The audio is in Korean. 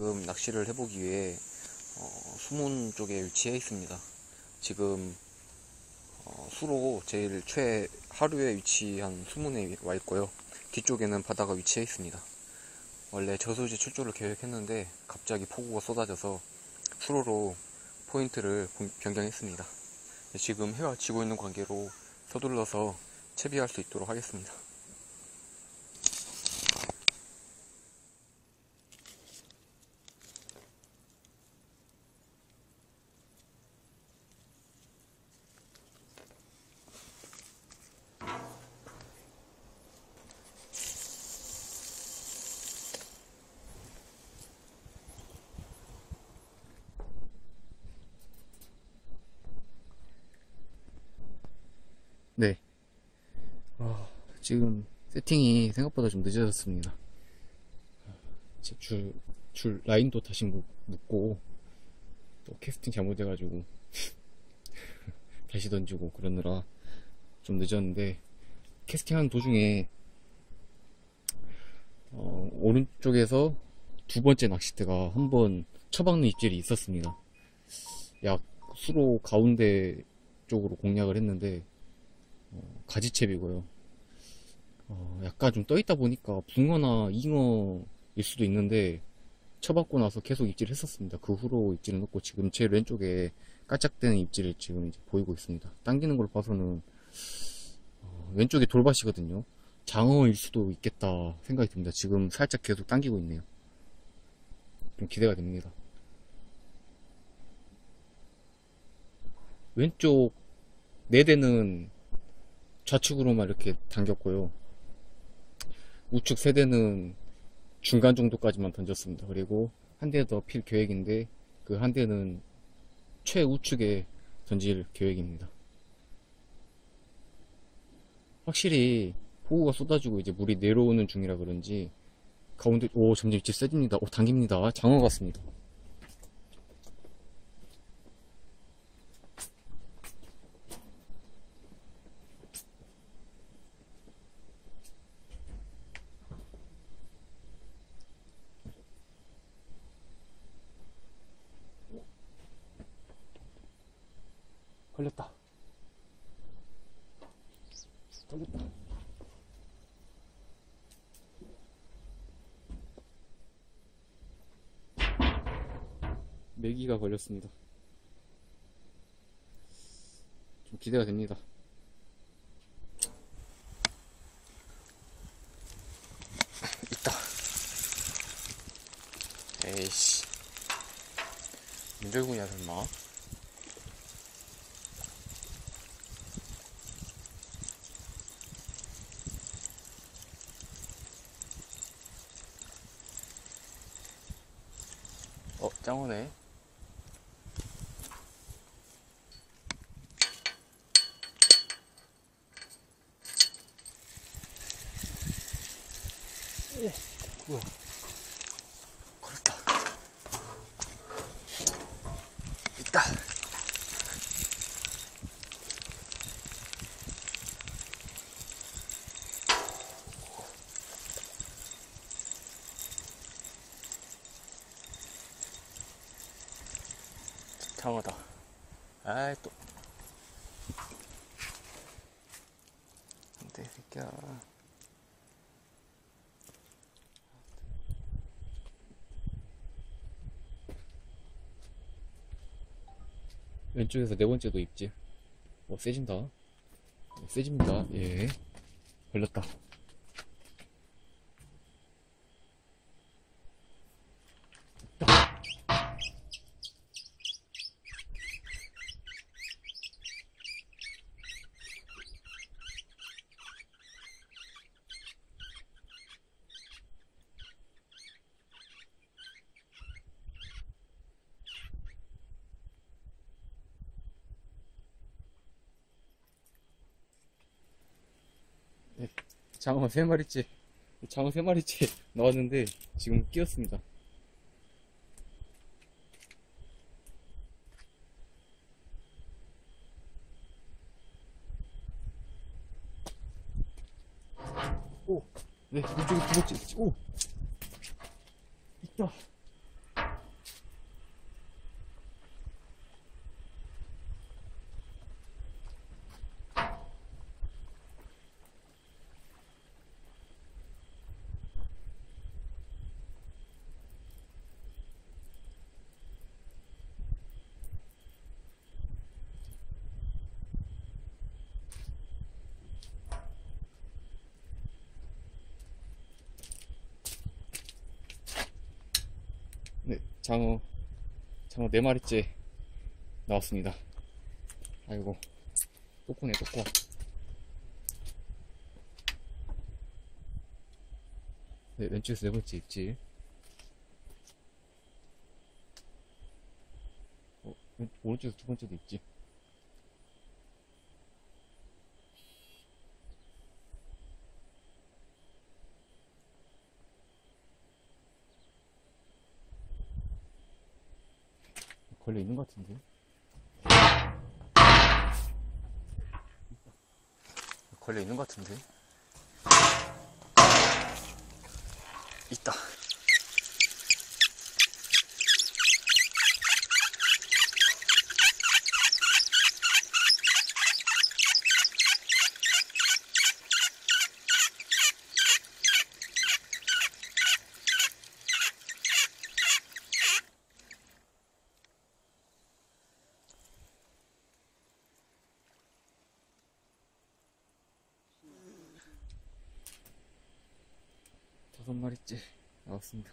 지금 낚시를 해보기 위해 어, 수문 쪽에 위치해 있습니다. 지금 어, 수로 제일 최 하류에 위치한 수문에 와 있고요. 뒤쪽에는 바다가 위치해 있습니다. 원래 저수지 출조를 계획했는데 갑자기 폭우가 쏟아져서 수로로 포인트를 본- 변경했습니다. 지금 해가 지고 있는 관계로 서둘러서 채비할 수 있도록 하겠습니다. 네. 아, 지금 세팅이 생각보다 좀 늦어졌습니다. 줄, 줄 라인도 다시 묶- 묶고 또 캐스팅 잘못해가지고 다시 던지고 그러느라 좀 늦었는데 캐스팅하는 도중에 어, 오른쪽에서 두 번째 낚싯대가 한 번 처박는 입질이 있었습니다. 약 수로 가운데 쪽으로 공략을 했는데 어, 가지채비고요. 어, 약간 좀 떠있다 보니까 붕어나 잉어일 수도 있는데 쳐박고 나서 계속 입질을 했었습니다. 그 후로 입질을 넣고 지금 제 왼쪽에 깔짝대는 입질을 지금 이제 보이고 있습니다. 당기는 걸 봐서는 어, 왼쪽에 돌밭이거든요. 장어일 수도 있겠다 생각이 듭니다. 지금 살짝 계속 당기고 있네요. 좀 기대가 됩니다. 왼쪽 네 대는 좌측으로만 이렇게 당겼고요. 우측 세 대는 중간 정도까지만 던졌습니다. 그리고 한 대 더 필 계획인데 그 한 대는 최우측에 던질 계획입니다. 확실히 폭우가 쏟아지고 이제 물이 내려오는 중이라 그런지 가운데 오 점점 입질 세집니다. 오 당깁니다. 장어 같습니다. 걸렸다. 메기가 걸렸습니다. 좀 기대가 됩니다. 있다. 에이씨. 민절군이야, 설마. 어, 짱오네. 오, 뭐야. 장어다. 아이, 또. 안 돼, 새끼야. 왼쪽에서 네 번째도 입질. 어, 세진다. 어, 세집니다. 예. 걸렸다. 장어 세 마리째, 장어 세 마리째 나왔는데 지금 끼었습니다. 오, 네, 이쪽에 두 번째, 오, 있다. 장어, 장어 네 마리째 나왔습니다. 아이고, 또꼬네, 또꼬. 네, 왼쪽에서 네 번째 입질. 어, 왼- 오른쪽에서 두 번째도 입질. 걸려 있는 것 같은데. 걸려 있는 것 같은데. 있다. 다섯 마리째 나왔습니다.